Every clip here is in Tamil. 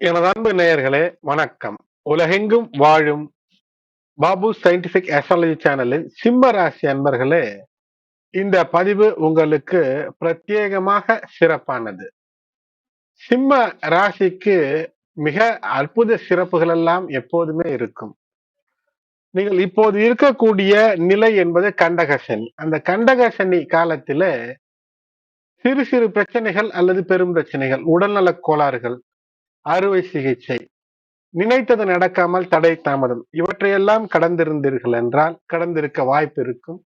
எனது அன்பு நேயர்களே வணக்கம். உலகெங்கும் வாழும் பாபு சயின்டிபிக் அஸ்ட்ராலஜி சேனலின் சிம்ம ராசி அன்பர்களே இந்த பதிவு உங்களுக்கு பிரத்யேகமாக சிறப்பானது. சிம்ம ராசிக்கு மிக அற்புத சிறப்புகள் எல்லாம் எப்போதுமே இருக்கும். நீங்கள் இப்போது இருக்கக்கூடிய நிலை என்பது கண்டக சனி. அந்த கண்டக சனி காலத்தில சிறு சிறு பிரச்சனைகள் அல்லது பெரும் பிரச்சனைகள் உடல்நலக் கோளாறுகள் அறுவை சிகிச்சை. நினைத்தது நடக்காமல் தடை தாமதம். இவற்றையெல்லாம் கடந்திருந்தீர்கள் என்றால் கடந்திருக்க வாய்ப்பு இருக்கும்.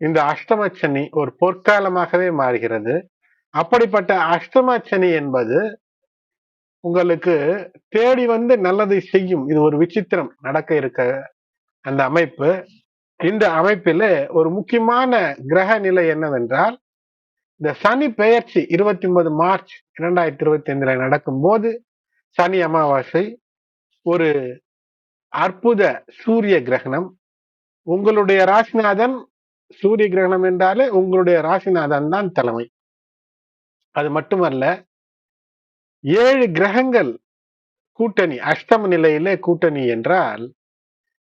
இந்த அஷ்டமச்சனி ஒரு பொற்காலமாகவே மாறுகிறது. அப்படிப்பட்ட அஷ்டமச்சனி என்பது உங்களுக்கு தேடி வந்து நல்லதை செய்யும். இது ஒரு விசித்திரம் நடக்க இருக்க அந்த அமைப்பு. இந்த அமைப்பில ஒரு முக்கியமான கிரக நிலை என்னவென்றால் இந்த சனி பெயர்ச்சி இருபத்தி ஒன்பது மார்ச் இரண்டாயிரத்தி இருபத்தி ஐந்துல நடக்கும் போது சனி அமாவாசை ஒரு அற்புத சூரிய கிரகணம். உங்களுடைய ராசிநாதன் சூரிய கிரகணம் என்றாலே உங்களுடைய ராசிநாதன் தான் தலைமை. அது மட்டுமல்ல ஏழு கிரகங்கள் கூட்டணி அஷ்டம நிலையிலே கூட்டணி என்றால்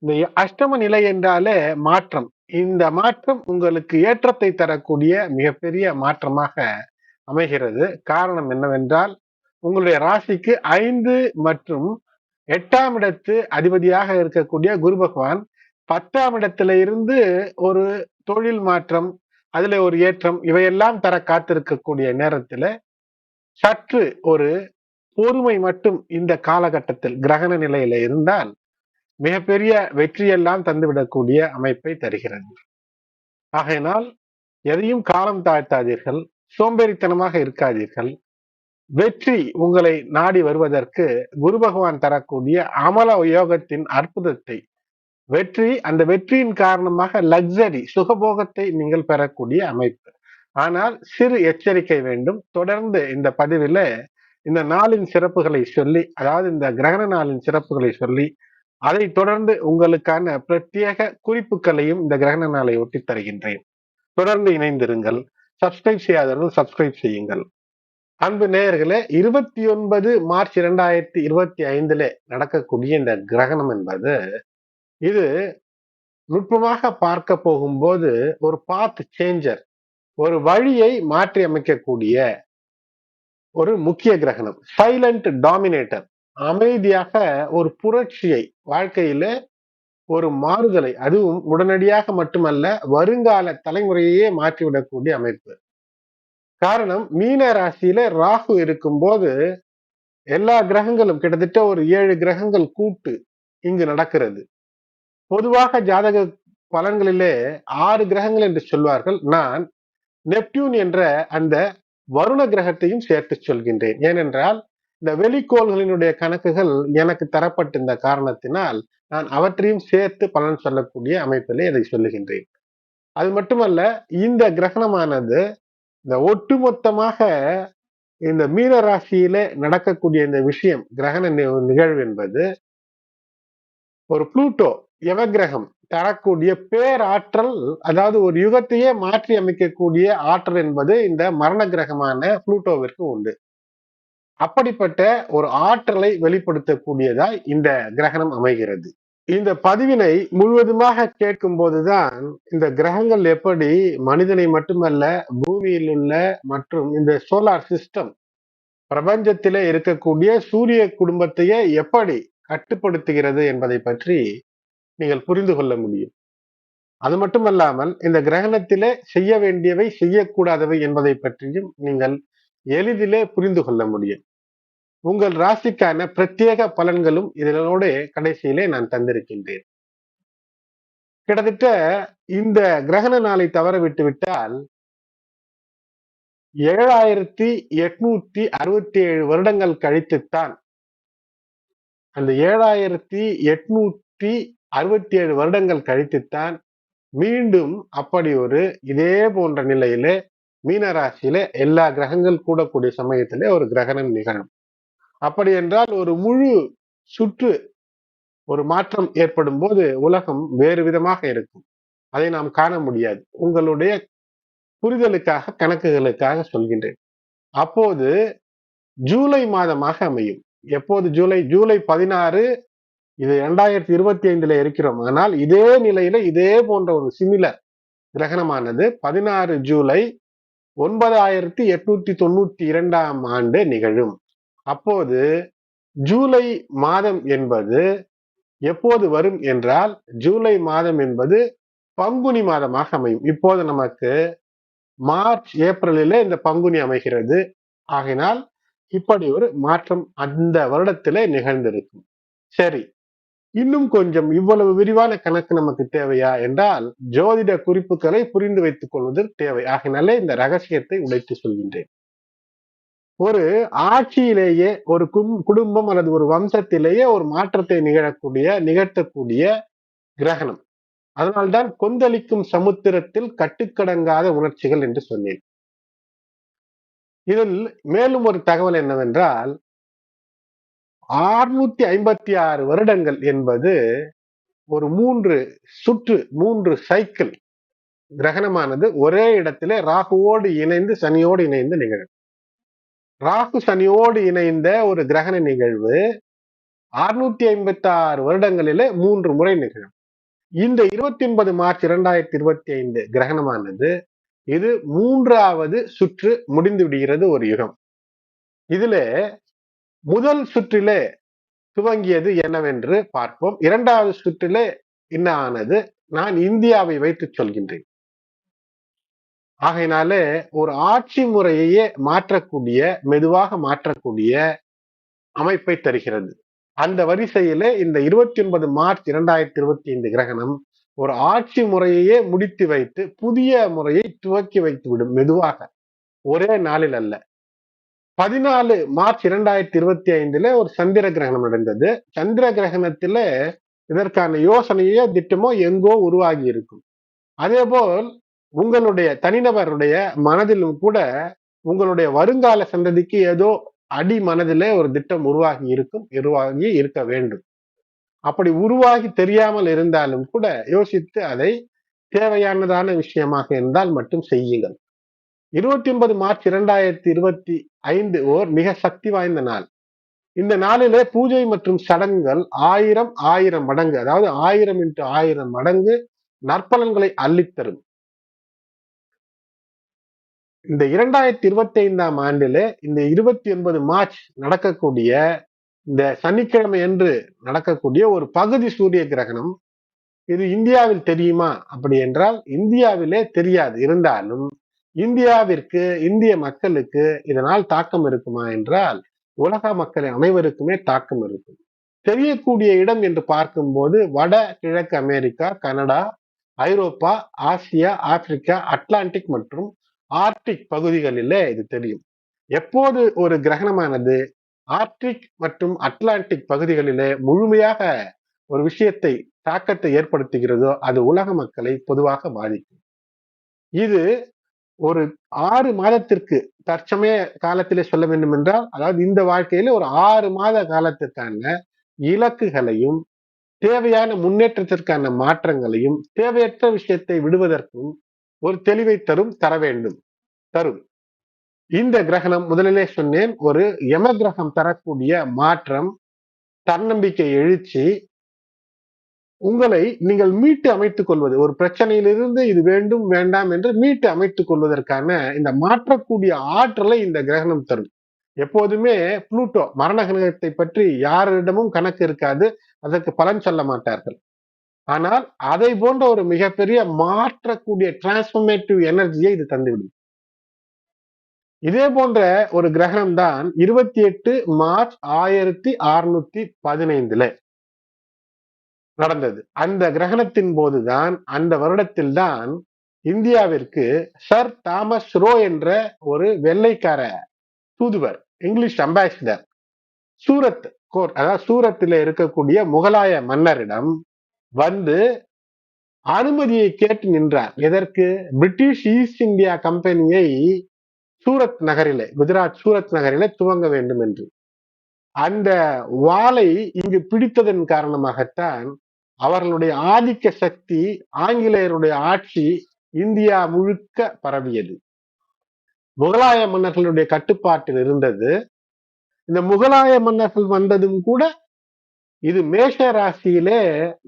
இந்த அஷ்டம நிலை என்றாலே மாற்றம். இந்த மாற்றம் உங்களுக்கு ஏற்றத்தை தரக்கூடிய மிகப்பெரிய மாற்றமாக அமைகிறது. காரணம் என்னவென்றால் உங்களுடைய ராசிக்கு ஐந்து மற்றும் எட்டாம் இடத்து அதிபதியாக இருக்கக்கூடிய குரு பகவான் பத்தாம் இடத்துல இருந்து ஒரு தொழில் மாற்றம் அதுல ஒரு ஏற்றம் இவையெல்லாம் தர காத்திருக்கக்கூடிய நேரத்துல சற்று ஒரு பொறுமை மட்டும் இந்த காலகட்டத்தில் கிரகண நிலையில இருந்தால் மிகப்பெரிய வெற்றியெல்லாம் தந்துவிடக்கூடிய அமைப்பை தருகிறது. ஆகையினால் எதையும் காலம் தாழ்த்தாதீர்கள் சோம்பேறித்தனமாக இருக்காதீர்கள். வெற்றி உங்களை நாடி வருவதற்கு குரு பகவான் தரக்கூடிய அமல யோகத்தின் அற்புதத்தை வெற்றி அந்த வெற்றியின் காரணமாக லக்ஸரி சுகபோகத்தை நீங்கள் பெறக்கூடிய அமைப்பு. ஆனால் சிறு எச்சரிக்கை வேண்டும். தொடர்ந்து இந்த பதிவில் இந்த நாளின் சிறப்புகளை சொல்லி அதாவது இந்த கிரகண நாளின் சிறப்புகளை சொல்லி அதை தொடர்ந்து உங்களுக்கான பிரத்யேக குறிப்புகளையும் இந்த கிரகண நாளை ஒட்டி தருகின்றேன். தொடர்ந்து இணைந்திருங்கள். சப்ஸ்கிரைப் செய்யாதவர்கள் சப்ஸ்கிரைப் செய்யுங்கள். அன்பு நேயர்களே இருபத்தி ஒன்பது மார்ச் இரண்டாயிரத்தி இருபத்தி ஐந்துல நடக்கக்கூடிய இந்த கிரகணம் என்பது இது நுட்பமாக பார்க்க போகும்போது ஒரு பாத் சேஞ்சர் ஒரு வழியை மாற்றி அமைக்கக்கூடிய ஒரு முக்கிய கிரகணம். சைலண்ட் டாமினேட்டர் அமைதியாக ஒரு புரட்சியை வாழ்க்கையில ஒரு மாறுதலை அதுவும் உடனடியாக மட்டுமல்ல வருங்கால தலைமுறையே மாற்றிவிடக்கூடிய அமைப்பு. காரணம் மீன ராசியில ராகு இருக்கும்போது எல்லா கிரகங்களும் கிட்டத்தட்ட ஒரு ஏழு கிரகங்கள் கூட்டு இங்கு நடக்கிறது. பொதுவாக ஜாதக பலன்களிலே ஆறு கிரகங்கள் என்று சொல்வார்கள். நான் நெப்டியூன் என்ற அந்த வருண கிரகத்தையும் சேர்த்து சொல்கின்றேன். ஏனென்றால் இந்த வெளிக்கோள்களினுடைய கணக்குகள் எனக்கு தரப்பட்டிருந்த காரணத்தினால் நான் அவற்றையும் சேர்த்து பலன் சொல்லக்கூடிய அமைப்பிலே இதை சொல்லுகின்றேன். அது மட்டுமல்ல இந்த கிரகணமானது இந்த ஒட்டுமொத்தமாக இந்த மீன ராசியிலே நடக்கக்கூடிய இந்த விஷயம் கிரகண நிகழ்வு என்பது ஒரு புளூட்டோ யவகிரகம் தரக்கூடிய பேராற்றல் அதாவது ஒரு யுகத்தையே மாற்றி அமைக்கக்கூடிய ஆற்றல் என்பது இந்த மரண கிரகமான புளூட்டோவிற்கு உண்டு. அப்படிப்பட்ட ஒரு ஆற்றலை வெளிப்படுத்தக்கூடியதாய் இந்த கிரகணம் அமைகிறது. இந்த பதிவினை முழுவதுமாக கேட்கும் போதுதான் இந்த கிரகங்கள் எப்படி மனிதனை மட்டுமல்ல பூமியில் உள்ள மற்றும் இந்த சோலார் சிஸ்டம் பிரபஞ்சத்திலே இருக்கக்கூடிய சூரிய குடும்பத்தையே எப்படி கட்டுப்படுத்துகிறது என்பதை பற்றி நீங்கள் புரிந்து கொள்ள முடியும். அது மட்டுமல்லாமல் இந்த கிரகணத்திலே செய்ய வேண்டியவை செய்யக்கூடாதவை என்பதை பற்றியும் நீங்கள் எளிதிலே புரிந்து கொள்ள முடியும். உங்கள் ராசிக்கான பிரத்யேக பலன்களும் இதனோட கடைசியிலே நான் தந்திருக்கின்றேன். கிட்டத்தட்ட இந்த கிரகண நாளை தவற விட்டு விட்டால் ஏழாயிரத்தி எட்நூத்தி அறுபத்தி ஏழு வருடங்கள் கழித்துத்தான் அந்த ஏழாயிரத்தி எட்நூத்தி அறுபத்தி ஏழு வருடங்கள் கழித்துத்தான் மீண்டும் அப்படி ஒரு இதே போன்ற நிலையில மீனராசியில எல்லா கிரகங்கள் கூடக்கூடிய சமயத்திலே ஒரு கிரகணம் நிகழும். அப்படி என்றால் ஒரு முழு சுற்று ஒரு மாற்றம் ஏற்படும் போது உலகம் வேறு விதமாக இருக்கும். அதை நாம் காண முடியாது. உங்களுடைய புரிதலுக்காக கணக்குகளுக்காக சொல்கின்றேன். அப்போது ஜூலை மாதமாக அமையும். எப்போது ஜூலை? ஜூலை பதினாறு இது இரண்டாயிரத்தி இருபத்தி ஐந்துல இருக்கிறோம். ஆனால் இதே நிலையில இதே போன்ற ஒரு சிமிலர் கிரகணமானது பதினாறு ஜூலை ஒன்பதாயிரத்தி எட்நூத்தி தொண்ணூத்தி இரண்டாம் ஆண்டு நிகழும். அப்போது ஜூலை மாதம் என்பது எப்போது வரும் என்றால் ஜூலை மாதம் என்பது பங்குனி மாதமாக அமையும். இப்போது நமக்கு மார்ச் ஏப்ரலிலே இந்த பங்குனி அமைகிறது. ஆகினால் இப்படி ஒரு மாற்றம் அந்த வருடத்திலே நிகழ்ந்திருக்கும். சரி இன்னும் கொஞ்சம் இவ்வளவு விரிவான கணக்கு நமக்கு தேவையா என்றால் ஜோதிட குறிப்புகளை புரிந்து வைத்துக் கொள்வது தேவை. ஆகினாலே இந்த ரகசியத்தை உடைத்து சொல்கின்றேன். ஒரு ஆட்சியிலேயே ஒரு குடும்பம் அல்லது ஒரு வம்சத்திலேயே ஒரு மாற்றத்தை நிகழக்கூடிய நிகழ்த்தக்கூடிய கிரகணம். அதனால்தான் கொந்தளிக்கும் சமுத்திரத்தில் கட்டுக்கடங்காத உணர்ச்சிகள் என்று சொன்னேன். இதில் மேலும் ஒரு தகவல் என்னவென்றால் ஆறுநூத்தி ஐம்பத்தி ஆறு வருடங்கள் என்பது ஒரு மூன்று சுற்று மூன்று சைக்கிள் கிரகணமானது ஒரே இடத்திலே ராகுவோடு இணைந்து சனியோடு இணைந்து நிகழும். ராகு சனியோடு இணைந்த ஒரு கிரகண நிகழ்வு. அறுநூத்தி ஐம்பத்தி ஆறு வருடங்களிலே மூன்று முறை நிகழும். இந்த இருபத்தி ஒன்பது மார்ச் இரண்டாயிரத்தி இருபத்தி ஐந்து கிரகணமானது இது மூன்றாவது சுற்று முடிந்து விடுகிறது ஒரு யுகம். இதுல முதல் சுற்றிலே துவங்கியது என்னவென்று பார்ப்போம். இரண்டாவது சுற்றிலே என்ன ஆனது? நான் இந்தியாவை வைத்து சொல்கின்றேன். ஆகையினாலே ஒரு ஆட்சி முறையையே மாற்றக்கூடிய மெதுவாக மாற்றக்கூடிய அமைப்பை தருகிறது. அந்த வரிசையிலே இந்த இருபத்தி ஒன்பது மார்ச் இரண்டாயிரத்தி இருபத்தி ஐந்து கிரகணம் ஒரு ஆட்சி முறையையே முடித்து வைத்து புதிய முறையை துவக்கி வைத்து விடும் மெதுவாக. ஒரே நாளில் அல்ல. பதினாலு மார்ச் இரண்டாயிரத்தி இருபத்தி ஐந்துல ஒரு சந்திர கிரகணம் நடந்தது. சந்திர கிரகணத்துல இதற்கான யோசனையோ திட்டமோ எங்கோ உருவாகி இருக்கும். அதே போல் உங்களுடைய தனிநபருடைய மனதிலும் கூட உங்களுடைய வருங்கால சந்ததிக்கு ஏதோ அடி மனதிலே ஒரு திட்டம் உருவாகி இருக்கும் உருவாகி இருக்க வேண்டும். அப்படி உருவாகி தெரியாமல் இருந்தாலும் கூட யோசித்து அதை தேவையானதான விஷயமாக இருந்தால் மட்டும் செய்யுங்கள். இருபத்தி ஒன்பது மார்ச் இரண்டாயிரத்தி இருபத்தி ஐந்து ஓர் மிக சக்தி வாய்ந்த நாள். இந்த நாளிலே பூஜை மற்றும் சடங்குகள் ஆயிரம் ஆயிரம் மடங்கு அதாவது ஆயிரம் இன்ட்டு ஆயிரம் மடங்கு நற்பலன்களை அள்ளித்தரும். இந்த இரண்டாயிரத்தி இருபத்தி ஐந்தாம் ஆண்டில் இந்த இருபத்தி ஒன்பது மார்ச் நடக்கக்கூடிய இந்த சனிக்கிழமை என்று நடக்கக்கூடிய ஒரு பகுதி சூரிய கிரகணம் இது இந்தியாவில் தெரியுமா? அப்படி என்றால் இந்தியாவிலே தெரியாது. இருந்தாலும் இந்தியாவிற்கு இந்திய மக்களுக்கு இதனால் தாக்கம் இருக்குமா என்றால் உலக மக்கள் அனைவருக்குமே தாக்கம் இருக்கும். தெரியக்கூடிய இடம் என்று பார்க்கும்போது வட கிழக்கு America Canada Europe Asia Africa Atlantic மற்றும் ஆர்டிக் பகுதிகளிலே இது தெரியும். எப்போது ஒரு கிரகணமானது ஆர்டிக் மற்றும் அட்லாண்டிக் பகுதிகளிலே முழுமையாக ஒரு விஷயத்தை தாக்கத்தை ஏற்படுத்துகிறதோ அது உலக மக்களை பொதுவாக பாதிக்கும். இது ஒரு ஆறு மாதத்திற்கு தற்சமய காலத்திலே சொல்ல வேண்டும் என்றால் அதாவது இந்த வாழ்க்கையில ஒரு ஆறு மாத காலத்திற்கான இலக்குகளையும் தேவையான முன்னேற்றத்திற்கான மாற்றங்களையும் தேவையற்ற விஷயத்தை விடுவதற்கும் ஒரு தெளிவை தரும் தர வேண்டும். தரும். இந்த கிரகணம் முதலிலே சொன்னேன் ஒரு யம கிரகம் தரக்கூடிய மாற்றம் தன்னம்பிக்கை எழுச்சி உங்களை நீங்கள் மீட்டு அமைத்துக் கொள்வது ஒரு பிரச்சனையிலிருந்து இது வேண்டும் வேண்டாம் என்று மீட்டு அமைத்துக் கொள்வதற்கான இந்த மாற்றக்கூடிய ஆற்றலை இந்த கிரகணம் தரும். எப்போதுமே புளூட்டோ மரண கிரகத்தை பற்றி யாரிடமும் கணக்கு இருக்காது அதற்கு பலன் சொல்ல மாட்டார்கள். ஆனால் அதை போன்ற ஒரு மிகப்பெரிய மாற்றக்கூடிய டிரான்ஸ்பர்மேட்டிவ் எனர்ஜியை இது தந்துவிடும். இதே போன்ற ஒரு கிரகணம் தான் இருபத்தி எட்டு மார்ச் ஆயிரத்தி அறுநூத்தி பதினைந்துல நடந்தது. அந்த கிரகணத்தின் போதுதான் அந்த வருடத்தில் தான் இந்தியாவிற்கு சர் தாமஸ் ரோ என்ற ஒரு வெள்ளைக்கார தூதுவர் இங்கிலீஷ் அம்பாசிடர் சூரத் கோர்ட் அதாவது சூரத்தில் இருக்கக்கூடிய முகலாய மன்னரிடம் வந்து அனுமதியை கேட்டு நின்றார். எதற்கு? பிரிட்டிஷ் ஈஸ்ட் இந்தியா கம்பெனியை சூரத் நகரிலே குஜராத் சூரத் நகரிலே துவங்க வேண்டும் என்று. அந்த வாளை இங்கு பிடித்ததன் காரணமாகத்தான் அவர்களுடைய ஆதிக்க சக்தி ஆங்கிலேயருடைய ஆட்சி இந்தியா முழுக்க பரவியது. முகலாய மன்னர்களுடைய கட்டுப்பாட்டில் இருந்தது. இந்த முகலாய மன்னர்கள் வந்ததும் கூட இது மேஷ ராசியிலே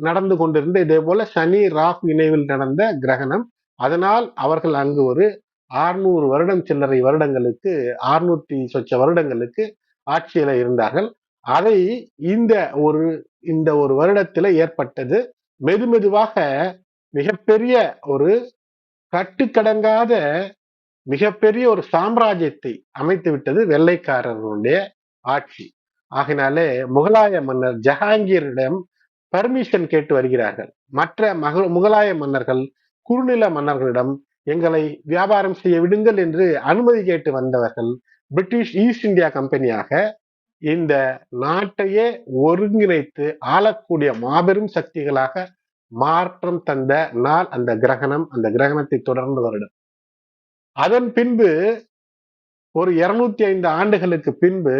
நடந்து கொண்டிருந்த இதே போல சனி ராகு இணைவில் நடந்த கிரகணம். அதனால் அவர்கள் அங்கு ஒரு ஆறுநூறு வருடம் சில்லறை வருடங்களுக்கு ஆறுநூத்தி சொச்ச வருடங்களுக்கு ஆட்சியில இருந்தார்கள். அதை இந்த ஒரு இந்த ஒரு வருடத்துல ஏற்பட்டது. மெது மெதுவாக மிகப்பெரிய ஒரு கட்டுக்கடங்காத மிகப்பெரிய ஒரு சாம்ராஜ்யத்தை அமைத்து விட்டது வெள்ளைக்காரர்களுடைய ஆட்சி. ஆகினாலே முகலாய மன்னர் ஜஹாங்கீரிடம் பர்மிஷன் கேட்டு வருகிறார்கள். மற்ற மக முகலாய மன்னர்கள் குறுநில மன்னர்களிடம் எங்களை வியாபாரம் செய்ய விடுங்கள் என்று அனுமதி கேட்டு வந்தவர்கள் பிரிட்டிஷ் ஈஸ்ட் இந்தியா கம்பெனியாக இந்த நாட்டையே ஒருங்கிணைத்து ஆளக்கூடிய மாபெரும் சக்திகளாக மாற்றம் தந்த நாள் அந்த கிரகணம். அந்த கிரகணத்தை தொடர்ந்து வருடம். அதன் பின்பு ஒரு இருநூத்தி ஐந்து ஆண்டுகளுக்கு பின்பு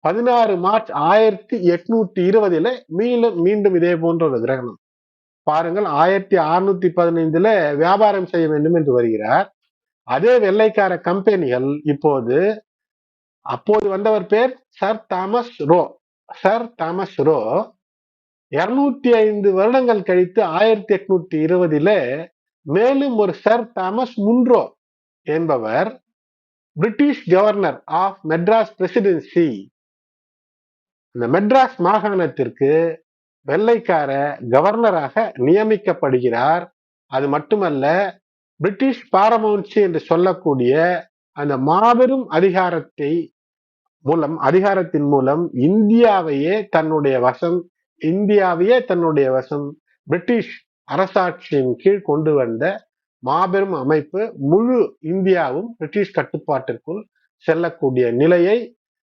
பதினாறு மார்ச் ஆயிரத்தி எட்நூத்தி இருபதுல மீண்டும் மீண்டும் இதே போன்ற ஒரு கிரகணம். பாருங்கள் ஆயிரத்தி அறுநூத்தி பதினைந்துல வியாபாரம் செய்ய வேண்டும் என்று வருகிறார். அதே வெள்ளைக்கார கம்பெனிகள் இப்போது அப்போது வந்தவர் பேர் sir Thomas Roe. Sir Thomas Roe. இருநூத்தி ஐந்து வருடங்கள் கழித்து ஆயிரத்தி எட்நூத்தி இருபதுல மேலும் ஒரு சர் தாமஸ் முன்ரோ என்பவர் British governor of Madras presidency. இந்த மெட்ராஸ் மாகாணத்திற்கு வெள்ளைக்கார கவர்னராக நியமிக்கப்படுகிறார். அது மட்டுமல்ல பிரிட்டிஷ் பாரமௌன்சி என்று சொல்லக்கூடிய அந்த மாபெரும் அதிகாரத்தை மூலம் அதிகாரத்தின் மூலம் இந்தியாவையே தன்னுடைய வசம் இந்தியாவையே தன்னுடைய வசம் பிரிட்டிஷ் அரசாட்சியின் கீழ் கொண்டு வந்த மாபெரும் அமைப்பு முழு இந்தியாவும் பிரிட்டிஷ் கட்டுப்பாட்டிற்குள் செல்லக்கூடிய நிலையை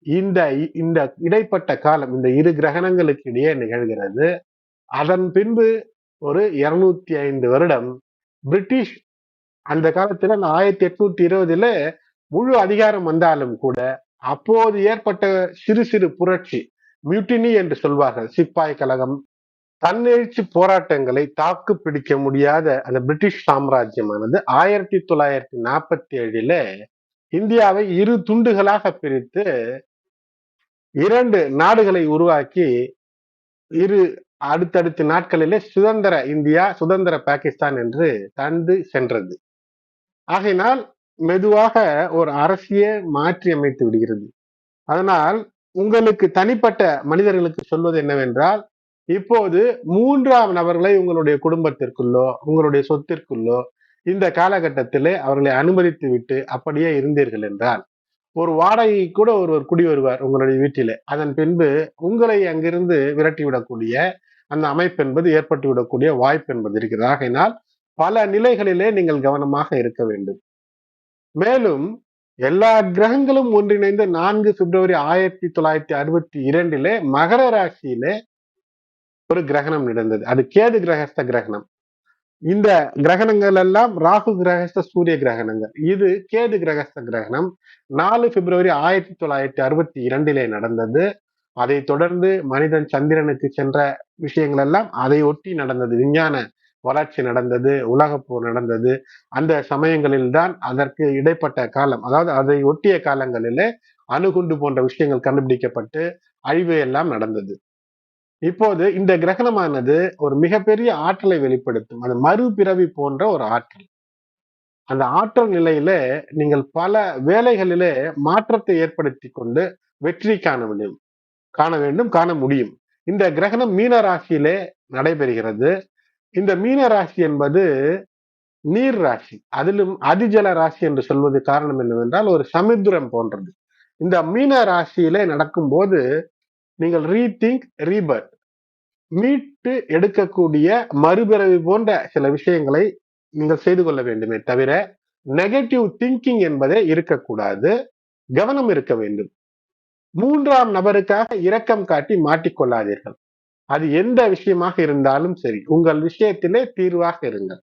இந்த இந்த இடைப்பட்ட காலம் இந்த இரு கிரகணங்களுக்கு இடையே நிகழ்கிறது. அதன் பின்பு ஒரு இருநூத்தி ஐந்து வருடம் பிரிட்டிஷ் அந்த காலத்துல ஆயிரத்தி எட்நூத்தி இருபதுல முழு அதிகாரம் வந்தாலும் கூட அப்போது ஏற்பட்ட சிறு சிறு புரட்சி மியூட்டினி என்று சொல்வார்கள் சிப்பாய் கழகம். தன்னெழுச்சி போராட்டங்களை தாக்கு பிடிக்க முடியாத அந்த பிரிட்டிஷ் சாம்ராஜ்யமானது ஆயிரத்தி தொள்ளாயிரத்தி நாற்பத்தி ஏழுல இந்தியாவை இரு துண்டுகளாக பிரித்து இரண்டு நாடுகளை உருவாக்கி இரு அடுத்தடுத்த நாட்களிலே சுதந்திர இந்தியா சுதந்திர பாகிஸ்தான் என்று தந்து சென்றது. ஆகையினால் மெதுவாக ஒரு அரசியே மாற்றி அமைத்து விடுகிறது. அதனால் உங்களுக்கு தனிப்பட்ட மனிதர்களுக்கு சொல்வது என்னவென்றால் இப்போது மூன்றாம் நபர்களை உங்களுடைய குடும்பத்திற்குள்ளோ உங்களுடைய சொத்திற்குள்ளோ இந்த காலகட்டத்திலே அவர்களை அனுமதித்து விட்டு அப்படியே இருந்தீர்கள் என்றால் ஒரு வாடகை கூட ஒருவர் குடி வருவார் உங்களுடைய வீட்டிலே. அதன் பின்பு உங்களை அங்கிருந்து விரட்டி விடக்கூடிய அந்த அமைப்பு என்பது ஏற்பட்டு விடக்கூடிய வாய்ப்பு என்பது இருக்கிறது. ஆகையினால் பல நிலைகளிலே நீங்கள் கவனமாக இருக்க வேண்டும். மேலும் எல்லா கிரகங்களும் ஒன்றிணைந்த நான்கு பிப்ரவரி ஆயிரத்தி தொள்ளாயிரத்தி அறுபத்தி இரண்டிலே மகர ராசியிலே ஒரு கிரகணம் நடந்தது. அது கேது கிரகஸ்த கிரகணம். இந்த கிரகணங்கள் எல்லாம் ராகு கிரகஸ்த சூரிய கிரகணங்கள். இது கேது கிரகஸ்த கிரகணம். நாலு பிப்ரவரி ஆயிரத்தி தொள்ளாயிரத்தி அறுபத்தி இரண்டிலே நடந்தது. அதை தொடர்ந்து மனிதன் சந்திரனுக்கு சென்ற விஷயங்கள் எல்லாம் அதை ஒட்டி நடந்தது. விஞ்ஞான வளர்ச்சி நடந்தது உலகப்போர் நடந்தது. அந்த சமயங்களில் தான் அதற்கு இடைப்பட்ட காலம் அதாவது அதை ஒட்டிய காலங்களிலே அணுகுண்டு போன்ற விஷயங்கள் கண்டுபிடிக்கப்பட்டு அழிவு எல்லாம் நடந்தது. இப்போது இந்த கிரகணமானது ஒரு மிகப்பெரிய ஆற்றலை வெளிப்படுத்தும். அது மறுபிறவி போன்ற ஒரு ஆற்றல். அந்த ஆற்றல் நிலையில நீங்கள் பல வேலைகளிலே மாற்றத்தை ஏற்படுத்தி கொண்டு வெற்றி காண முடியும் காண வேண்டும் காண முடியும். இந்த கிரகணம் மீன ராசியிலே நடைபெறுகிறது. இந்த மீன ராசி என்பது நீர் ராசி. அதிலும் அதிஜல ராசி என்று சொல்வது காரணம் என்னவென்றால் ஒரு சமுத்திரம் போன்றது. இந்த மீன ராசியிலே நடக்கும் போது நீங்கள் ரீதிங்க் ரீபர்த் மீட்டு எடுக்கக்கூடிய மறுபிறவி போன்ற சில விஷயங்களை நீங்கள் செய்து கொள்ள வேண்டுமே தவிர நெகட்டிவ் திங்கிங் என்பதே இருக்கக்கூடாது. கவனம் இருக்க வேண்டும். மூன்றாம் நபருக்காக இரக்கம் காட்டி மாட்டிக்கொள்ளாதீர்கள். அது எந்த விஷயமாக இருந்தாலும் சரி உங்கள் விஷயத்திலே தீர்வாக இருங்கள்.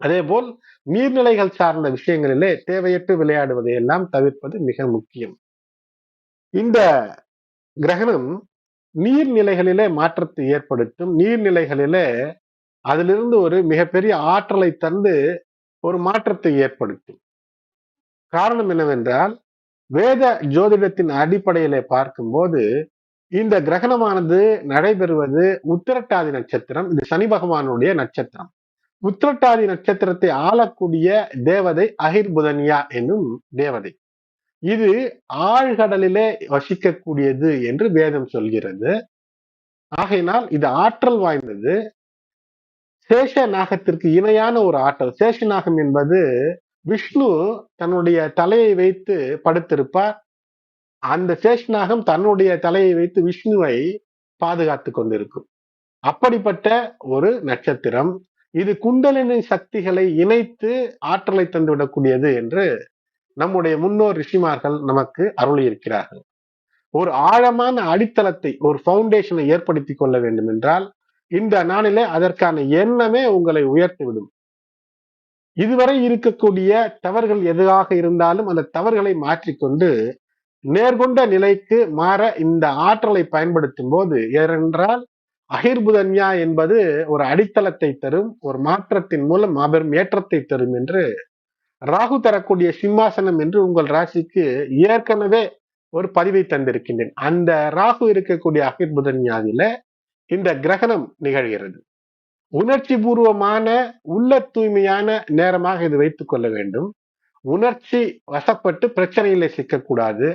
அதே போல் நீர்நிலைகள் சார்ந்த விஷயங்களிலே தேவையற்று விளையாடுவதை எல்லாம் தவிர்ப்பது மிக முக்கியம். இந்த கிரகணம் நீர்நிலைகளிலே மாற்றத்தை ஏற்படுத்தும். நீர்நிலைகளிலே அதிலிருந்து ஒரு மிகப்பெரிய ஆற்றலை தந்து ஒரு மாற்றத்தை ஏற்படுத்தும். காரணம் என்னவென்றால் வேத ஜோதிடத்தின் அடிப்படையிலே பார்க்கும்போது இந்த கிரகணமானது நடைபெறுவது உத்திரட்டாதி நட்சத்திரம் இது சனி பகவானுடைய நட்சத்திரம். உத்திரட்டாதி நட்சத்திரத்தை ஆளக்கூடிய தேவதை அகிர்புதன்யா என்னும் தேவதை. இது ஆழ்கடலிலே வசிக்கக்கூடியது என்று வேதம் சொல்கிறது. ஆகையினால் இது ஆற்றல் வாய்ந்தது. சேஷ நாகத்திற்கு இணையான ஒரு ஆற்றல். சேஷ நாகம் என்பது விஷ்ணு தன்னுடைய தலையை வைத்து படுத்திருப்பார். அந்த சேஷ்நாகம் தன்னுடைய தலையை வைத்து விஷ்ணுவை பாதுகாத்து கொண்டிருக்கும். அப்படிப்பட்ட ஒரு நட்சத்திரம். இது குண்டலினி சக்திகளை இணைத்து ஆற்றலை தந்துவிடக்கூடியது என்று நம்முடைய முன்னோர் ரிஷிமார்கள் நமக்கு அருளியிருக்கிறார்கள். ஒரு ஆழமான அடித்தளத்தை ஒரு பவுண்டேஷனை ஏற்படுத்தி கொள்ள வேண்டும் என்றால் இந்த நாளிலே அதற்கான எண்ணமே உங்களை உயர்த்திவிடும். இதுவரை இருக்கக்கூடிய தவறுகள் எதுவாக இருந்தாலும் அந்த தவறுகளை மாற்றிக்கொண்டு நேர்கொண்ட நிலைக்கு மாற இந்த ஆற்றலை பயன்படுத்தும் போது ஏனென்றால் அகிர்புதன்யா என்பது ஒரு அடித்தளத்தை தரும் ஒரு மாற்றத்தின் மூலம் மாபெரும் ஏற்றத்தை தரும் என்று ராகு தரக்கூடிய சிம்மாசனம் என்று உங்கள் ராசிக்கு ஏற்கனவே ஒரு பதிவை தந்திருக்கின்றேன். அந்த ராகு இருக்கக்கூடிய அகிர்புதன்யாவில இந்த கிரகணம் நிகழ்கிறது. உணர்ச்சி பூர்வமான உள்ள தூய்மையான நேரமாக இது வைத்துக் கொள்ள வேண்டும். உணர்ச்சி வசப்பட்டு பிரச்சனையில சிக்கக்கூடாது.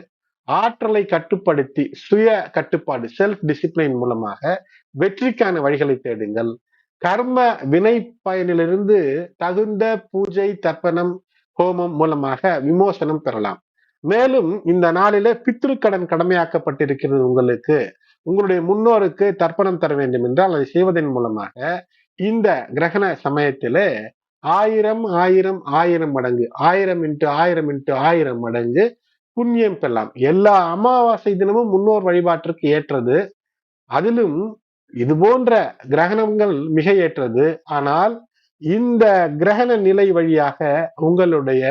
ஆற்றலை கட்டுப்படுத்தி சுய கட்டுப்பாடு செல்ஃப் டிசிப்ளின் மூலமாக வெற்றிக்கான வழிகளை தேடுங்கள். கர்ம வினை பயனிலிருந்து தகுந்த பூஜை தர்ப்பணம் ஹோமம் மூலமாக விமோசனம் பெறலாம். மேலும் இந்த நாளிலே பித்ருக்கடன் கடமையாக்கப்பட்டிருக்கிறது உங்களுக்கு. உங்களுடைய முன்னோருக்கு தர்ப்பணம் தர வேண்டும் என்றால் அதை செய்வதன் மூலமாக இந்த கிரகண சமயத்திலே ஆயிரம் ஆயிரம் ஆயிரம் மடங்கு ஆயிரம் இன்ட்டு ஆயிரம் இன்ட்டு ஆயிரம் மடங்கு புண்ணியம் பெறலாம். எல்லா அமாவாசை தினமும் முன்னோர் வழிபாட்டிற்கு ஏற்றது. அதிலும் இது போன்ற கிரகணங்கள் மிக ஏற்றது. ஆனால் இந்த கிரகண நிலை வழியாக உங்களுடைய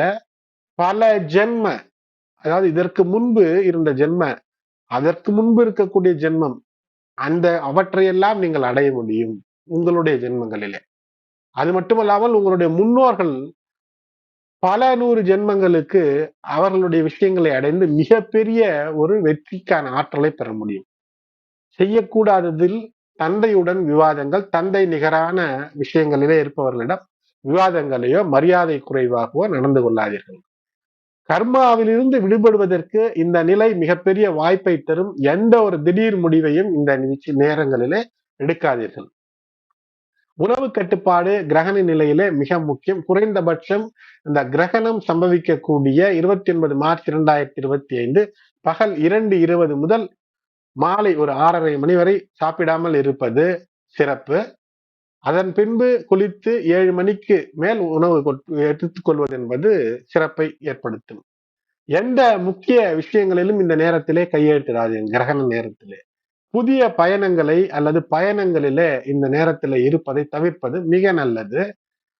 பல ஜென்ம அதாவது இதற்கு முன்பு இருந்த ஜென்ம அதற்கு முன்பு இருக்கக்கூடிய ஜென்மம் அந்த அவற்றையெல்லாம் நீங்கள் அடைய முடியும் உங்களுடைய ஜென்மங்களிலே. அது மட்டுமல்லாமல் உங்களுடைய முன்னோர்கள் பல நூறு ஜென்மங்களுக்கு அவர்களுடைய விஷயங்களை அடைந்து மிகப்பெரிய ஒரு வெற்றிக்கான ஆற்றலை பெற முடியும். செய்யக்கூடாததில் தந்தையுடன் விவாதங்கள் தந்தை நிகரான விஷயங்களிலே இருப்பவர்களிடம் விவாதங்களையோ மரியாதை குறைவாகவோ நடந்து கொள்ளாதீர்கள். கர்மாவிலிருந்து விடுபடுவதற்கு இந்த நிலை மிகப்பெரிய வாய்ப்பை தரும் எந்த ஒரு திடீர் முடிவையும் இந்த நேரங்களிலே எடுக்காதீர்கள். உணவு கட்டுப்பாடு கிரகண நிலையிலே மிக முக்கியம். குறைந்தபட்சம் இந்த கிரகணம் சம்பவிக்கக்கூடிய இருபத்தி ஒன்பது மார்ச் இரண்டாயிரத்தி இருபத்தி ஐந்து பகல் இரண்டு இருபது முதல் மாலை ஒரு ஆறரை மணி வரை சாப்பிடாமல் இருப்பது சிறப்பு. அதன் பின்பு குளித்து ஏழு மணிக்கு மேல் உணவு எடுத்துக்கொள்வது என்பது சிறப்பை ஏற்படுத்தும். எந்த முக்கிய விஷயங்களிலும் இந்த நேரத்திலே கையெழுத்திடாது கிரகண நேரத்திலே. புதிய பயணங்களை அல்லது பயணங்களிலே இந்த நேரத்தில் இருப்பதை தவிர்ப்பது மிக நல்லது.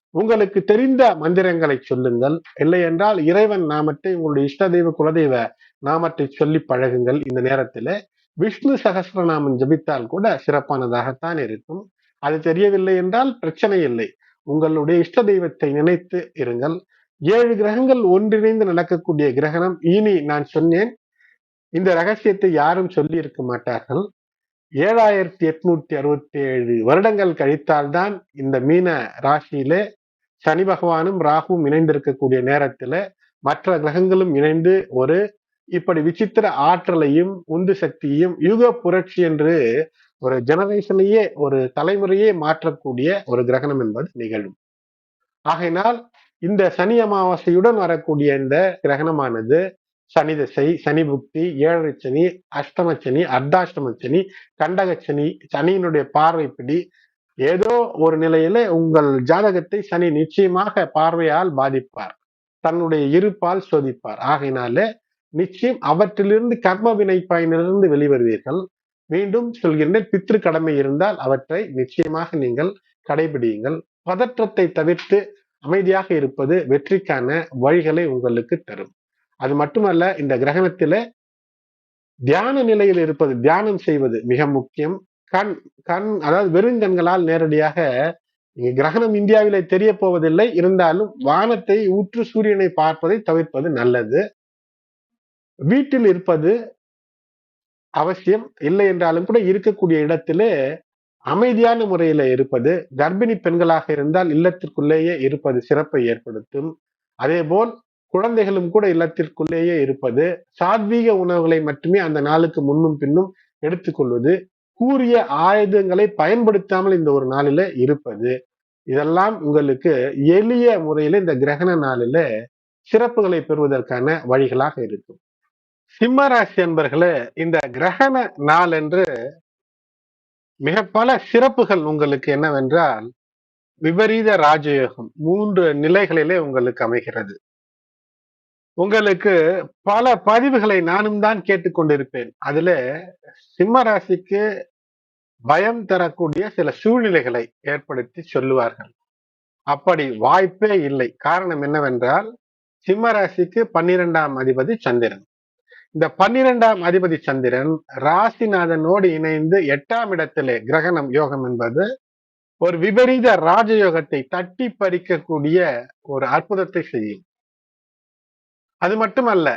உங்களுக்கு தெரிந்த மந்திரங்களை சொல்லுங்கள். இல்லை என்றால் இறைவன் நாமத்தை உங்களுடைய இஷ்ட தெய்வ குலதெய்வ நாமத்தை சொல்லி பழகுங்கள் இந்த நேரத்தில். விஷ்ணு சகசிரநாமம் ஜபித்தால் கூட சிறப்பானதாகத்தான் இருக்கும். அது தெரியவில்லை என்றால் பிரச்சனை இல்லை. உங்களுடைய இஷ்ட தெய்வத்தை நினைத்து இருங்கள். ஏழு கிரகங்கள் ஒன்றிணைந்து நடக்கக்கூடிய கிரகணம். இனி நான் சொன்னேன் இந்த ரகசியத்தை யாரும் சொல்லி இருக்க மாட்டார்கள். ஏழாயிரத்தி எட்நூத்தி அறுபத்தி ஏழு வருடங்கள் கழித்தால்தான் இந்த மீன ராசியிலே சனி பகவானும் ராகுவும் இணைந்திருக்கக்கூடிய நேரத்துல மற்ற கிரகங்களும் இணைந்து ஒரு இப்படி விசித்திர ஆற்றலையும் உந்து சக்தியையும் யுக புரட்சி என்று ஒரு ஜெனரேஷனையே ஒரு தலைமுறையே மாற்றக்கூடிய ஒரு கிரகணம் என்பது நிகழும். ஆகையினால் இந்த சனி அமாவாசையுடன் வரக்கூடிய இந்த கிரகணமானது சனி திசை சனி புக்தி ஏழரை சனி அஷ்டம சனி அர்த்தாஷ்டம சனி கண்டக சனி சனியினுடைய பார்வைப்படி ஏதோ ஒரு நிலையில உங்கள் ஜாதகத்தை சனி நிச்சயமாக பார்வையால் பாதிப்பார். தன்னுடைய இருப்பால் சோதிப்பார். ஆகையினால நிச்சயம் அவற்றிலிருந்து கர்ம வினை பயனிலிருந்து வெளிவருவீர்கள். மீண்டும் சொல்கின்றேன் பித்ரு கடமை இருந்தால் அவற்றை நிச்சயமாக நீங்கள் கடைபிடியுங்கள். பதற்றத்தை தவிர்த்து அமைதியாக இருப்பது வெற்றிக்கான வழிகளை உங்களுக்கு தரும். அது மட்டுமல்ல இந்த கிரகணத்தில தியான நிலையில் இருப்பது தியானம் செய்வது மிக முக்கியம். கண் கண் அதாவது வெறுங்கண்களால் நேரடியாக கிரகணம் இந்தியாவிலே தெரிய போவதில்லை. இருந்தாலும் வானத்தை ஊற்று சூரியனை பார்ப்பதை தவிர்ப்பது நல்லது. வீட்டில் இருப்பது அவசியம் இல்லை என்றாலும் கூட இருக்கக்கூடிய இடத்திலே அமைதியான முறையில இருப்பது கர்ப்பிணி பெண்களாக இருந்தால் இல்லத்திற்குள்ளேயே இருப்பது சிறப்பை ஏற்படுத்தும். அதே போல் குழந்தைகளும் கூட இல்லத்திற்குள்ளேயே இருப்பது சாத்வீக உணவுகளை மட்டுமே அந்த நாளுக்கு முன்னும் பின்னும் எடுத்துக்கொள்வது கூறிய ஆயுதங்களை பயன்படுத்தாமல் இந்த ஒரு நாளில இருப்பது. இதெல்லாம் உங்களுக்கு எளிய முறையில இந்த கிரகண நாளில சிறப்புகளை பெறுவதற்கான வழிகளாக இருக்கும். சிம்ம ராசி அன்பர்களே இந்த கிரகண நாள் என்று மிக பல சிறப்புகள் உங்களுக்கு என்னவென்றால் விபரீத ராஜயோகம் மூன்று நிலைகளிலே உங்களுக்கு அமைகிறது. உங்களுக்கு பல பதிவுகளை நானும் தான் கேட்டுக்கொண்டிருப்பேன். அதுல சிம்ம ராசிக்கு பயம் தரக்கூடிய சில சூழ்நிலைகளை ஏற்படுத்தி சொல்லுவார்கள். அப்படி வாய்ப்பே இல்லை. காரணம் என்னவென்றால் சிம்ம ராசிக்கு பன்னிரெண்டாம் அதிபதி சந்திரன். இந்த பன்னிரெண்டாம் அதிபதி சந்திரன் ராசிநாதனோடு இணைந்து எட்டாம் இடத்திலே கிரகணம் யோகம் என்பது ஒரு விபரீத ராஜயோகத்தை தட்டி பறிக்கக்கூடிய ஒரு அற்புதத்தை செய்யும். அது மட்டுமல்ல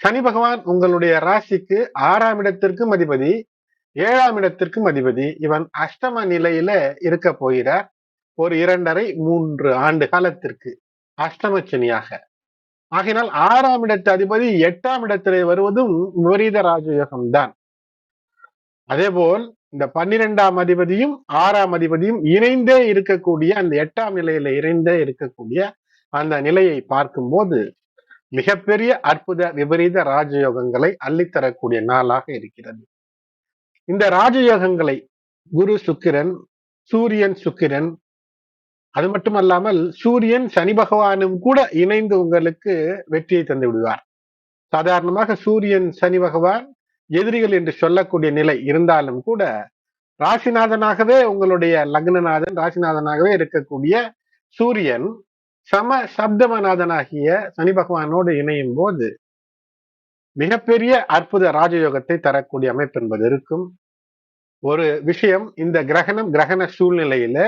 சனி பகவான் உங்களுடைய ராசிக்கு ஆறாம் இடத்திற்கும் அதிபதி ஏழாம் இடத்திற்கும் அதிபதி. இவன் அஷ்டம நிலையில இருக்க போகிறார். ஒரு இரண்டரை மூன்று ஆண்டு காலத்திற்கு அஷ்டம சனியாக. ஆகையினால் ஆறாம் இடத்து அதிபதி எட்டாம் இடத்திலே வருவதும் விபரீத ராஜயோகம் தான் அதே போல் இந்த பன்னிரெண்டாம் அதிபதியும் ஆறாம் அதிபதியும் இணைந்தே இருக்கக்கூடிய அந்த எட்டாம் நிலையில இணைந்தே இருக்கக்கூடிய அந்த நிலையை பார்க்கும்போது மிகப்பெரிய அற்புத விபரீத ராஜயோகங்களை அள்ளித்தரக்கூடிய நாளாக இருக்கிறது. இந்த ராஜயோகங்களை குரு சுக்கிரன் சூரியன் சுக்கிரன் அது மட்டுமல்லாமல் சூரியன் சனி பகவானும் கூட இணைந்து உங்களுக்கு வெற்றியை தந்து விடுவார். சாதாரணமாக சூரியன் சனி பகவான் எதிரிகள் என்று சொல்லக்கூடிய நிலை இருந்தாலும் கூட ராசிநாதனாகவே உங்களுடைய லக்னநாதன் ராசிநாதனாகவே இருக்கக்கூடிய சூரியன் சம சப்தமநாதனாகிய சனி பகவானோடு இணையும் போது மிகப்பெரிய அற்புத ராஜயோகத்தை தரக்கூடிய அமைப்பு என்பது இருக்கும். ஒரு விஷயம் இந்த கிரகணம் கிரகண சூழ்நிலையில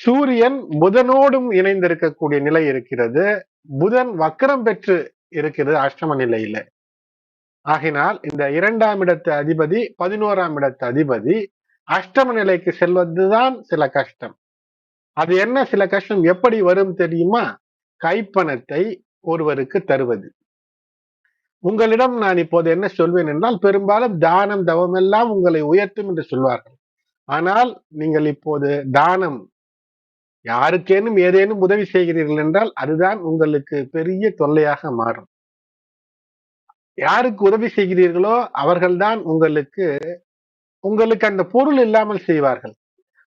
சூரியன் புதனோடும் இணைந்திருக்கக்கூடிய நிலை இருக்கிறது. புதன் வக்கரம் பெற்று இருக்கிறது அஷ்டம நிலையில. ஆகினால் இந்த இரண்டாம் இடத்து அதிபதி பதினோராம் இடத்து அதிபதி அஷ்டம நிலைக்கு செல்வதுதான் சில கஷ்டம். அது என்ன சில கஷ்டம்? எப்படி வரும் தெரியுமா? கைப்பணத்தை ஒருவருக்கு தருவது. உங்களிடம் நான் இப்போது என்ன சொல்வேன் என்றால் பெரும்பாலும் தானம் தவமெல்லாம் உங்களை உயர்த்தும் என்று சொல்வார்கள். ஆனால் நீங்கள் இப்போது தானம் யாருக்கேனும் ஏதேனும் உதவி செய்கிறீர்கள் என்றால் அதுதான் உங்களுக்கு பெரிய தொல்லையாக மாறும். யாருக்கு உதவி செய்கிறீர்களோ அவர்கள்தான் உங்களுக்கு உங்களுக்கு அந்த பொருள் இல்லாமல் செய்வார்கள்.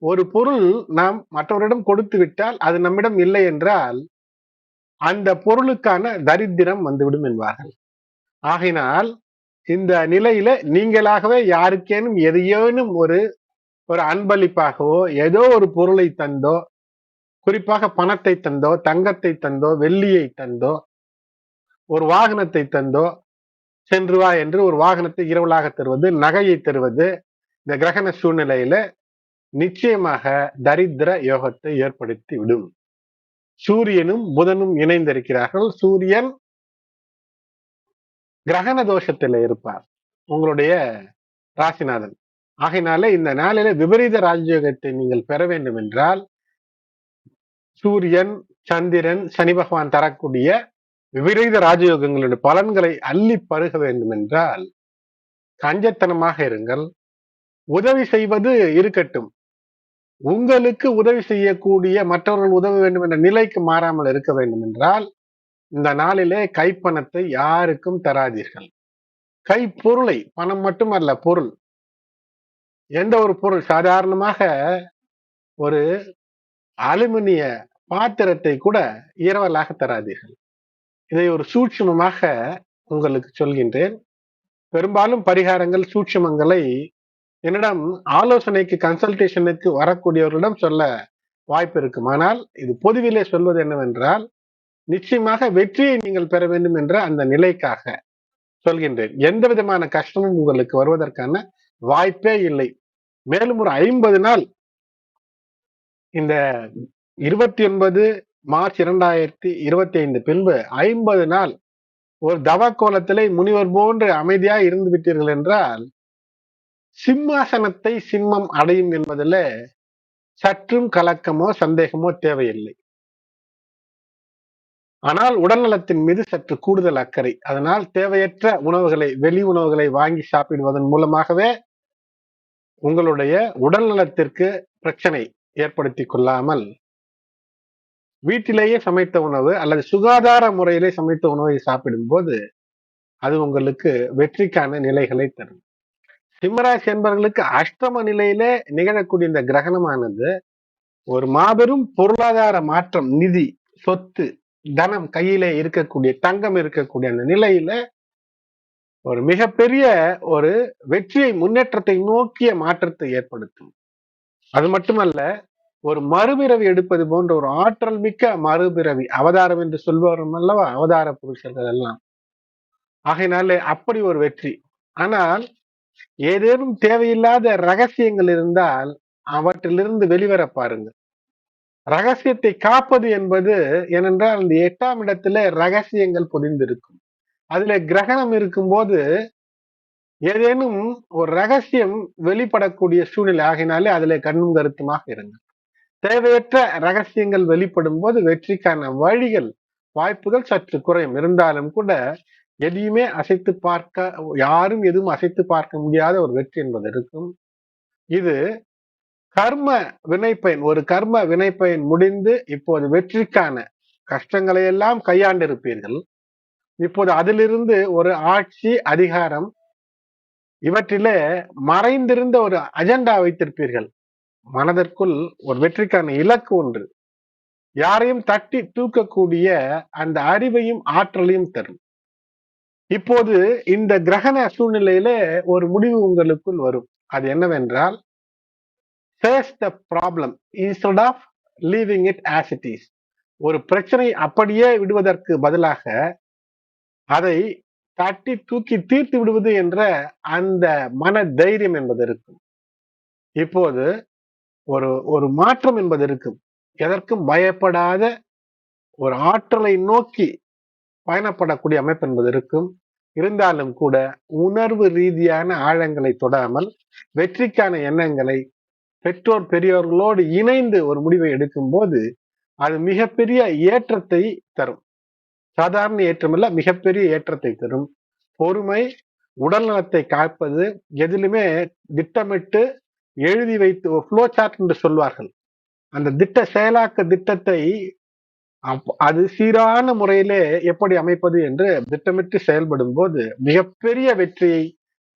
ஒரு பொருள் நாம் மற்றவரிடம் கொடுத்து விட்டால் அது நம்மிடம் இல்லை என்றால் அந்த பொருளுக்கான தரித்திரம் வந்துவிடும் என்பார்கள். ஆகினால் இந்த நிலையில நீங்களாகவே யாருக்கேனும் எதையேனும் ஒரு ஒரு அன்பளிப்பாகவோ ஏதோ ஒரு பொருளை தந்தோ குறிப்பாக பணத்தை தந்தோ தங்கத்தை தந்தோ வெள்ளியை தந்தோ ஒரு வாகனத்தை தந்தோ சென்று வா என்று ஒரு வாகனத்தை இரவலாக தருவது நகையை தருவது இந்த கிரகண சூழ்நிலையில நிச்சயமாக தரித்திர யோகத்தை ஏற்படுத்தி விடும். சூரியனும் புதனும் இணைந்திருக்கிறார்கள். சூரியன் கிரகண தோஷத்தில் இருப்பார். உங்களுடைய ராசிநாதன். ஆகையினால இந்த நாளில விபரீத ராஜயோகத்தை நீங்கள் பெற வேண்டும் என்றால் சூரியன் சந்திரன் சனி பகவான் தரக்கூடிய விபரீத ராஜயோகங்களுடைய பலன்களை அள்ளி பருக வேண்டும் என்றால் கஞ்சத்தனமாக இருங்கள். உதவி செய்வது இருக்கட்டும். உங்களுக்கு உதவி செய்யக்கூடிய மற்றவர்கள் உதவ வேண்டும் என்ற நிலைக்கு மாறாமல் இருக்க வேண்டும் என்றால் இந்த நாளிலே கைப்பணத்தை யாருக்கும் தராதீர்கள். கை பொருளை பணம் மட்டுமல்ல பொருள். எந்த ஒரு பொருள்? சாதாரணமாக ஒரு அலுமினிய பாத்திரத்தை கூட இரவலாக தராதீர்கள். இதை ஒரு சூட்சமமாக உங்களுக்கு சொல்கின்றேன். பெரும்பாலும் பரிகாரங்கள் சூட்சமங்களை என்னிடம் ஆலோசனைக்கு கன்சல்டேஷனுக்கு வரக்கூடியவர்களிடம் சொல்ல வாய்ப்பு இருக்கும். ஆனால் இது பொதுவிலே சொல்வது என்னவென்றால் நிச்சயமாக வெற்றியை நீங்கள் பெற வேண்டும் என்ற அந்த நிலைக்காக சொல்கின்றேன். எந்த விதமான கஷ்டமும் உங்களுக்கு வருவதற்கான வாய்ப்பே இல்லை. மேலும் ஒரு ஐம்பது நாள் இந்த இருபத்தி ஒன்பது மார்ச் இரண்டாயிரத்தி இருபத்தி ஐந்து பின்பு ஐம்பது நாள் ஒரு தவ கோலத்திலே முனிவர் போன்று அமைதியா இருந்து விட்டீர்கள் என்றால் சிம்மாசனத்தை சிம்மம் அடையும் என்பதில் சற்றும் கலக்கமோ சந்தேகமோ தேவையில்லை. ஆனால் உடல்நலத்தின் மீது சற்று கூடுதல் அக்கறை. அதனால் தேவையற்ற உணவுகளை வெளி உணவுகளை வாங்கி சாப்பிடுவதன் மூலமாகவே உங்களுடைய உடல் நலத்திற்கு பிரச்சனை ஏற்படுத்தி கொள்ளாமல் வீட்டிலேயே சமைத்த உணவு அல்லது சுகாதார முறையிலே சமைத்த உணவை சாப்பிடும்போது அது உங்களுக்கு வெற்றிக்கான நிலைகளை தரும். சிம்மராசி என்பவர்களுக்கு அஷ்டம நிலையிலே நிகழக்கூடிய இந்த கிரகணமானது ஒரு மாபெரும் பொருளாதார மாற்றம் நிதி சொத்து தனம் கையிலே இருக்கக்கூடிய தங்கம் இருக்கக்கூடிய அந்த நிலையில ஒரு மிகப்பெரிய ஒரு வெற்றியை முன்னேற்றத்தை நோக்கிய மாற்றத்தை ஏற்படுத்தும். அது மட்டுமல்ல ஒரு மறுபிறவி எடுப்பது போன்ற ஒரு ஆற்றல் மிக்க மறுபிறவி அவதாரம் என்று சொல்பவரும் அல்லவா? அவதார புருஷர்கள் எல்லாம். ஆகையினாலே அப்படி ஒரு வெற்றி. ஆனால் ஏதேனும் தேவையில்லாத ரகசியங்கள் இருந்தால் அவற்றிலிருந்து வெளிவர பாருங்கள் ரகசியத்தை காப்பது என்பது ஏனென்றால் அந்த எட்டாம் இடத்துல ரகசியங்கள் பொதிந்திருக்கும். அதுல கிரகணம் இருக்கும்போது ஏதேனும் ஒரு ரகசியம் வெளிப்படக்கூடிய சூழ்நிலை ஆகினாலே அதுல கண்ணும் கருத்துமாக இருங்க. தேவையற்ற ரகசியங்கள் வெளிப்படும் போது வெற்றிக்கான வழிகள் வாய்ப்புகள் சற்று குறையும். இருந்தாலும் கூட எதையுமே அசைத்து பார்க்க யாரும் எதுவும் அசைத்து பார்க்க முடியாத ஒரு வெற்றி என்பது இருக்கும். இது கர்ம வினைப்பயன் ஒரு கர்ம வினைப்பயன் முடிந்து இப்போது வெற்றிக்கான கஷ்டங்களை எல்லாம் கையாண்டிருப்பீர்கள். இப்போது அதிலிருந்து ஒரு ஆட்சி அதிகாரம் இவற்றிலே மறைந்திருந்த ஒரு அஜெண்டா வைத்திருப்பீர்கள். மனதிற்குள் ஒரு வெற்றிக்கான இலக்கு ஒன்று. யாரையும் தட்டி தூக்கக்கூடிய அந்த அறிவையும் ஆற்றலையும் தரும். இப்போது இந்த கிரகண சூழ்நிலையில ஒரு முடிவு உங்களுக்குள் வரும். அது என்னவென்றால் face the problem instead of leaving it as it is ஒரு பிரச்சனை அப்படியே விடுவதற்கு பதிலாக அதை தட்டி தூக்கி தீர்த்து விடுவது என்ற அந்த மன தைரியம் என்பது இருக்கும். இப்போது ஒரு ஒரு மாற்றம் என்பது இருக்கும். எதற்கும் பயப்படாத ஒரு ஆற்றலை நோக்கி பயணப்படக்கூடிய அமைப்பு என்பது இருக்கும். இருந்தாலும் கூட உணர்வு ரீதியான ஆழங்களை தொடாமல் வெற்றிக்கான எண்ணங்களை பெற்றோர் பெரியோர்களோடு இணைந்து ஒரு முடிவை எடுக்கும் போது அது மிகப்பெரிய ஏற்றத்தை தரும். சாதாரண ஏற்றமல்ல மிகப்பெரிய ஏற்றத்தை தரும். பொறுமை உடல் நலத்தை காப்பது எதிலுமே திட்டமிட்டு எழுதி வைத்து ஃப்ளோ சார்ட் என்று சொல்வார்கள். அந்த திட்ட செயலாக்க திட்டத்தை அது சீரான முறையிலே எப்படி அமைப்பது என்று திட்டமிட்டு செயல்படும் போது மிகப்பெரிய வெற்றியை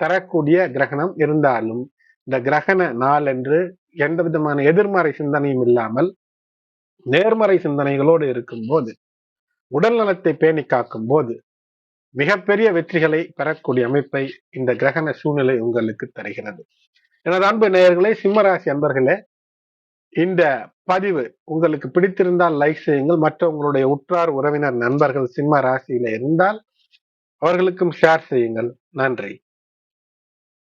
தரக்கூடிய கிரகணம் இருந்தாலும் இந்த கிரகண நாள் என்று எந்த விதமான எதிர்மறை சிந்தனையும் இல்லாமல் நேர்மறை சிந்தனைகளோடு இருக்கும் போது உடல் நலத்தை பேணி காக்கும் போது மிகப்பெரிய வெற்றிகளை பெறக்கூடிய அமைப்பை இந்த கிரகண சூழ்நிலை உங்களுக்கு தருகிறது. எனது அன்பு நேயர்களே சிம்மராசி அன்பர்களே இந்த பதிவு உங்களுக்கு பிடித்திருந்தால் லைக் செய்யுங்கள். மற்ற உங்களுடைய உற்றார் உறவினர் நண்பர்கள் சிம்ம ராசியில இருந்தால் அவர்களுக்கும் ஷேர் செய்யுங்கள். நன்றி.